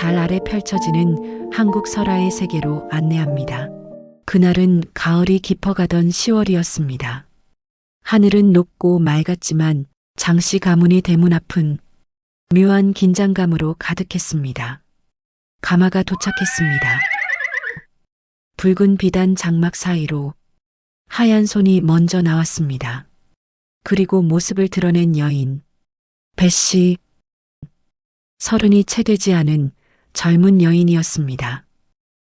달 아래 펼쳐지는 한국 설화의 세계로 안내합니다. 그날은 가을이 깊어가던 10월이었습니다. 하늘은 높고 맑았지만 장씨 가문이 대문 앞은 묘한 긴장감으로 가득했습니다. 가마가 도착했습니다. 붉은 비단 장막 사이로 하얀 손이 먼저 나왔습니다. 그리고 모습을 드러낸 여인. 배씨. 서른이 채 되지 않은 젊은 여인이었습니다.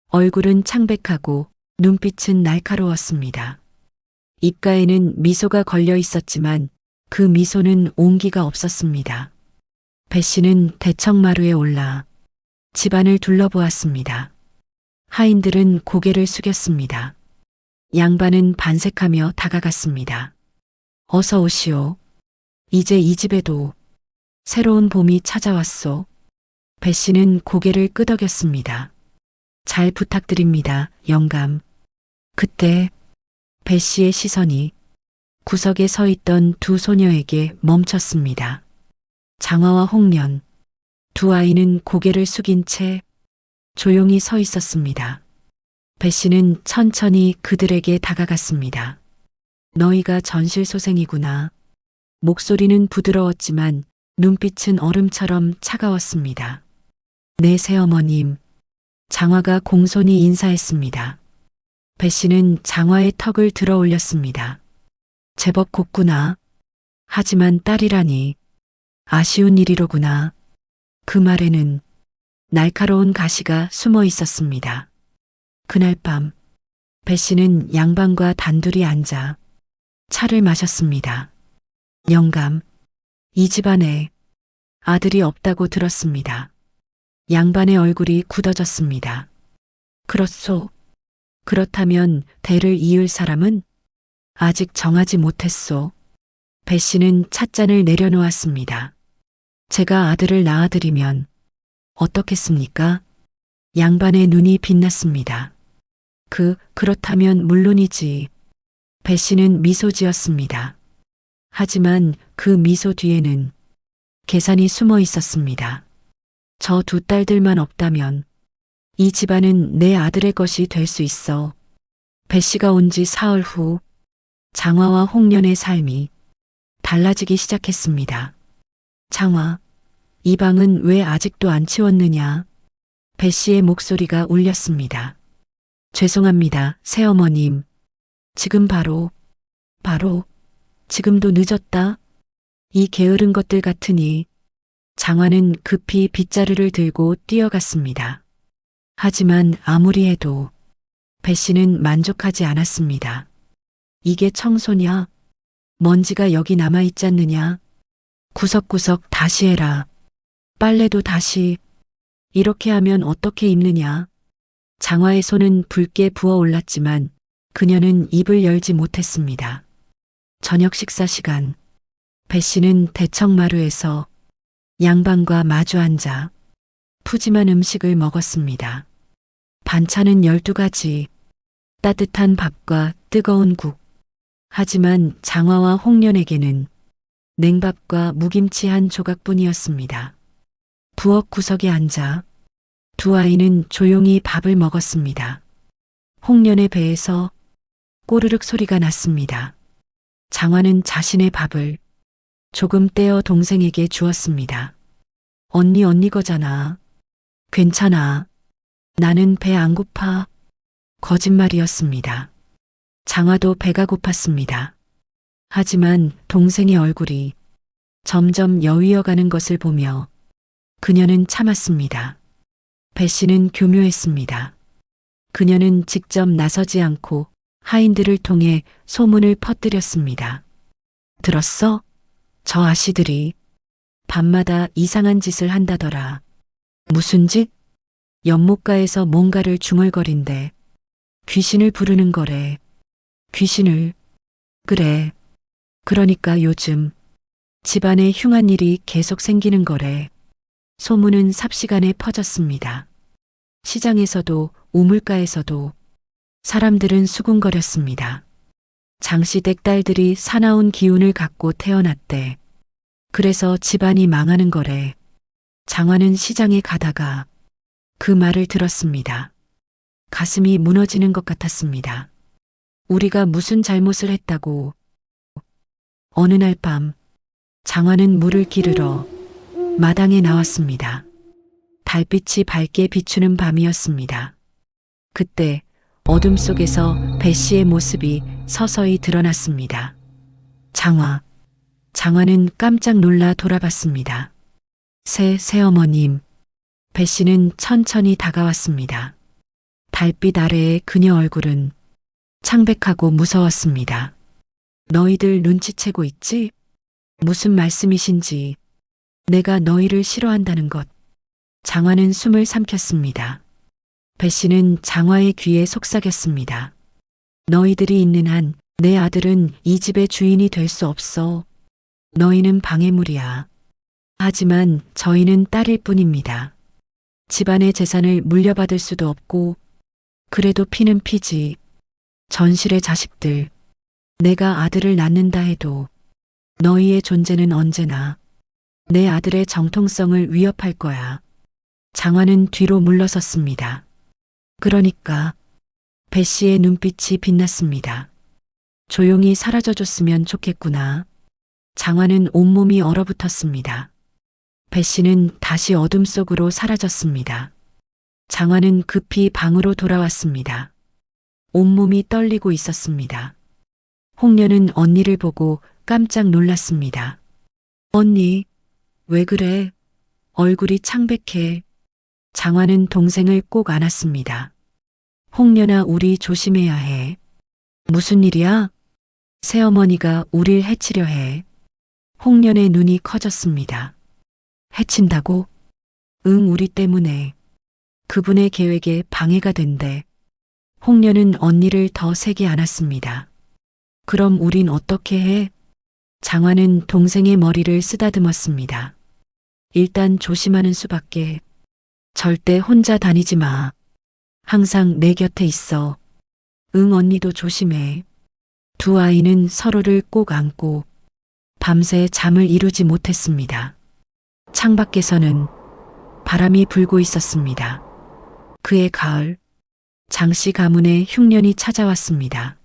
얼굴은 창백하고 눈빛은 날카로웠습니다. 입가에는 미소가 걸려 있었지만 그 미소는 온기가 없었습니다. 배 씨는 대청마루에 올라 집안을 둘러보았습니다. 하인들은 고개를 숙였습니다. 양반은 반색하며 다가갔습니다. 어서 오시오. 이제 이 집에도 새로운 봄이 찾아왔소. 배 씨는 고개를 끄덕였습니다. 잘 부탁드립니다, 영감. 그때 배 씨의 시선이 구석에 서 있던 두 소녀에게 멈췄습니다. 장화와 홍련. 두 아이는 고개를 숙인 채 조용히 서 있었습니다. 배 씨는 천천히 그들에게 다가갔습니다. 너희가 전실소생이구나. 목소리는 부드러웠지만 눈빛은 얼음처럼 차가웠습니다. 네, 새어머님. 장화가 공손히 인사했습니다. 배 씨는 장화의 턱을 들어 올렸습니다. 제법 곱구나. 하지만 딸이라니. 아쉬운 일이로구나. 그 말에는 날카로운 가시가 숨어 있었습니다. 그날 밤, 배 씨는 양반과 단둘이 앉아 차를 마셨습니다. 영감, 이 집안에 아들이 없다고 들었습니다. 양반의 얼굴이 굳어졌습니다. 그렇소. 그렇다면 대를 이을 사람은 아직 정하지 못했소. 배 씨는 찻잔을 내려놓았습니다. 제가 아들을 낳아드리면 어떻겠습니까? 양반의 눈이 빛났습니다. 그, 그렇다면 물론이지. 배 씨는 미소 지었습니다. 하지만 그 미소 뒤에는 계산이 숨어 있었습니다. 저 두 딸들만 없다면 이 집안은 내 아들의 것이 될 수 있어. 배 씨가 온 지 사흘 후 장화와 홍련의 삶이 달라지기 시작했습니다. 장화, 이 방은 왜 아직도 안 치웠느냐? 배 씨의 목소리가 울렸습니다. 죄송합니다, 새어머님. 지금 바로, 바로, 지금도 늦었다. 이 게으른 것들 같으니 장화는 급히 빗자루를 들고 뛰어갔습니다. 하지만 아무리 해도 배 씨는 만족하지 않았습니다. 이게 청소냐? 먼지가 여기 남아있지 않느냐? 구석구석 다시 해라. 빨래도 다시. 이렇게 하면 어떻게 입느냐? 장화의 손은 붉게 부어올랐지만 그녀는 입을 열지 못했습니다. 저녁 식사 시간. 배 씨는 대청마루에서 양반과 마주 앉아 푸짐한 음식을 먹었습니다. 반찬은 12가지. 따뜻한 밥과 뜨거운 국. 하지만 장화와 홍련에게는 냉밥과 무김치 한 조각뿐이었습니다. 부엌 구석에 앉아 두 아이는 조용히 밥을 먹었습니다. 홍련의 배에서 꼬르륵 소리가 났습니다. 장화는 자신의 밥을 조금 떼어 동생에게 주었습니다. 언니 언니 거잖아. 괜찮아. 나는 배 안 고파. 거짓말이었습니다. 장화도 배가 고팠습니다. 하지만 동생의 얼굴이 점점 여위어가는 것을 보며 그녀는 참았습니다. 배 씨는 교묘했습니다. 그녀는 직접 나서지 않고 하인들을 통해 소문을 퍼뜨렸습니다. 들었어? 저 아씨들이 밤마다 이상한 짓을 한다더라. 무슨 짓? 연못가에서 뭔가를 중얼거린대. 귀신을 부르는 거래. 귀신을. 그래. 그러니까 요즘 집안에 흉한 일이 계속 생기는 거래. 소문은 삽시간에 퍼졌습니다. 시장에서도 우물가에서도 사람들은 수군거렸습니다. 장씨댁 딸들이 사나운 기운을 갖고 태어났대. 그래서 집안이 망하는 거래. 장화는 시장에 가다가 그 말을 들었습니다. 가슴이 무너지는 것 같았습니다. 우리가 무슨 잘못을 했다고. 어느 날 밤, 장화는 물을 기르러 마당에 나왔습니다. 달빛이 밝게 비추는 밤이었습니다. 그때 어둠 속에서 배 씨의 모습이 서서히 드러났습니다. 장화. 장화는 깜짝 놀라 돌아봤습니다. 새 새어머님. 배 씨는 천천히 다가왔습니다. 달빛 아래의 그녀 얼굴은 창백하고 무서웠습니다. 너희들 눈치채고 있지? 무슨 말씀이신지. 내가 너희를 싫어한다는 것. 장화는 숨을 삼켰습니다. 배 씨는 장화의 귀에 속삭였습니다. 너희들이 있는 한 내 아들은 이 집의 주인이 될 수 없어. 너희는 방해물이야. 하지만 저희는 딸일 뿐입니다. 집안의 재산을 물려받을 수도 없고, 그래도 피는 피지. 전실의 자식들. 내가 아들을 낳는다 해도 너희의 존재는 언제나 내 아들의 정통성을 위협할 거야. 장화는 뒤로 물러섰습니다. 그러니까 배 씨의 눈빛이 빛났습니다. 조용히 사라져줬으면 좋겠구나. 장화는 온몸이 얼어붙었습니다. 배 씨는 다시 어둠 속으로 사라졌습니다. 장화는 급히 방으로 돌아왔습니다. 온몸이 떨리고 있었습니다. 홍련은 언니를 보고 깜짝 놀랐습니다. 언니, 왜 그래? 얼굴이 창백해. 장화는 동생을 꼭 안았습니다. 홍련아, 우리 조심해야 해. 무슨 일이야? 새어머니가 우릴 해치려 해. 홍련의 눈이 커졌습니다. 해친다고? 응, 우리 때문에. 그분의 계획에 방해가 된대. 홍련은 언니를 더 세게 안았습니다. 그럼 우린 어떻게 해? 장화는 동생의 머리를 쓰다듬었습니다. 일단 조심하는 수밖에. 절대 혼자 다니지 마. 항상 내 곁에 있어. 응, 언니도 조심해. 두 아이는 서로를 꼭 안고 밤새 잠을 이루지 못했습니다. 창밖에서는 바람이 불고 있었습니다. 그의 가을, 장씨 가문에 흉년이 찾아왔습니다.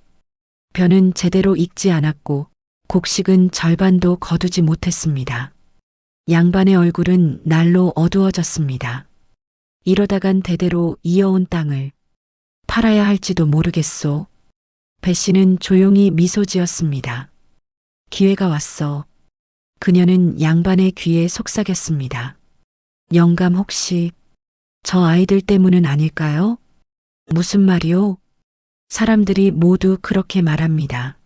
벼는 제대로 익지 않았고 곡식은 절반도 거두지 못했습니다. 양반의 얼굴은 날로 어두워졌습니다. 이러다간 대대로 이어온 땅을 팔아야 할지도 모르겠소. 배 씨는 조용히 미소 지었습니다. 기회가 왔어. 그녀는 양반의 귀에 속삭였습니다. 영감 혹시 저 아이들 때문은 아닐까요? 무슨 말이오? 사람들이 모두 그렇게 말합니다.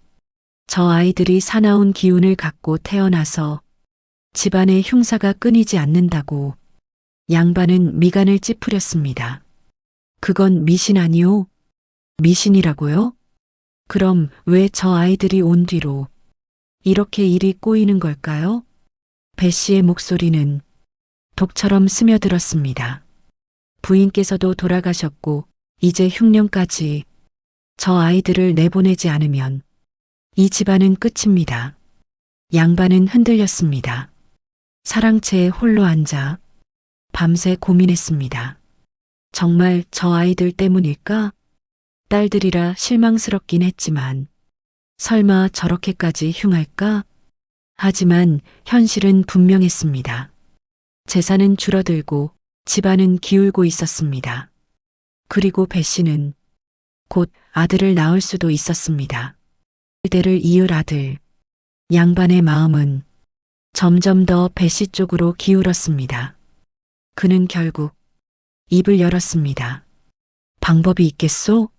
저 아이들이 사나운 기운을 갖고 태어나서 집안의 흉사가 끊이지 않는다고 양반은 미간을 찌푸렸습니다. 그건 미신 아니오? 미신이라고요? 그럼 왜 저 아이들이 온 뒤로 이렇게 일이 꼬이는 걸까요? 배 씨의 목소리는 독처럼 스며들었습니다. 부인께서도 돌아가셨고 이제 흉년까지 저 아이들을 내보내지 않으면 이 집안은 끝입니다. 양반은 흔들렸습니다. 사랑채에 홀로 앉아 밤새 고민했습니다. 정말 저 아이들 때문일까? 딸들이라 실망스럽긴 했지만 설마 저렇게까지 흉할까? 하지만 현실은 분명했습니다. 재산은 줄어들고 집안은 기울고 있었습니다. 그리고 배 씨는 곧 아들을 낳을 수도 있었습니다. 대를 이을 아들. 양반의 마음은 점점 더 배 씨 쪽으로 기울었습니다. 그는 결국 입을 열었습니다. 방법이 있겠소?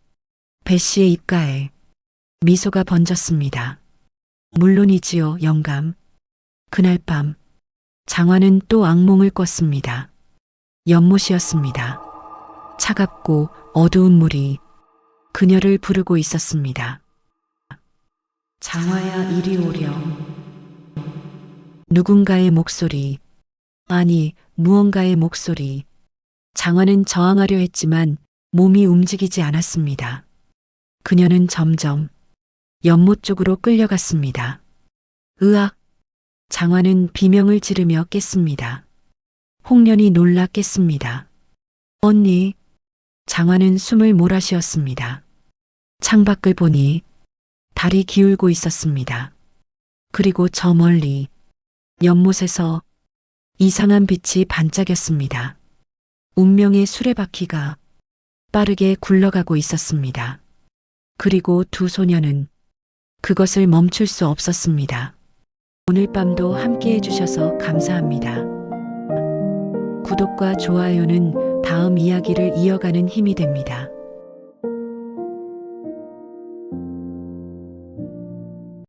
배 씨의 입가에 미소가 번졌습니다. 물론이지요, 영감. 그날 밤 장화는 또 악몽을 꿨습니다. 연못이었습니다. 차갑고 어두운 물이 그녀를 부르고 있었습니다. 장화야 이리 오렴. 누군가의 목소리, 아니 무언가의 목소리. 장화는 저항하려 했지만 몸이 움직이지 않았습니다. 그녀는 점점 연못 쪽으로 끌려갔습니다. 으악! 장화는 비명을 지르며 깼습니다. 홍련이 놀라 깼습니다. 언니. 장화는 숨을 몰아쉬었습니다. 창밖을 보니 달이 기울고 있었습니다. 그리고 저 멀리 연못에서 이상한 빛이 반짝였습니다. 운명의 수레바퀴가 빠르게 굴러가고 있었습니다. 그리고 두 소녀는 그것을 멈출 수 없었습니다. 오늘 밤도 함께 해주셔서 감사합니다. 구독과 좋아요는 다음 이야기를 이어가는 힘이 됩니다.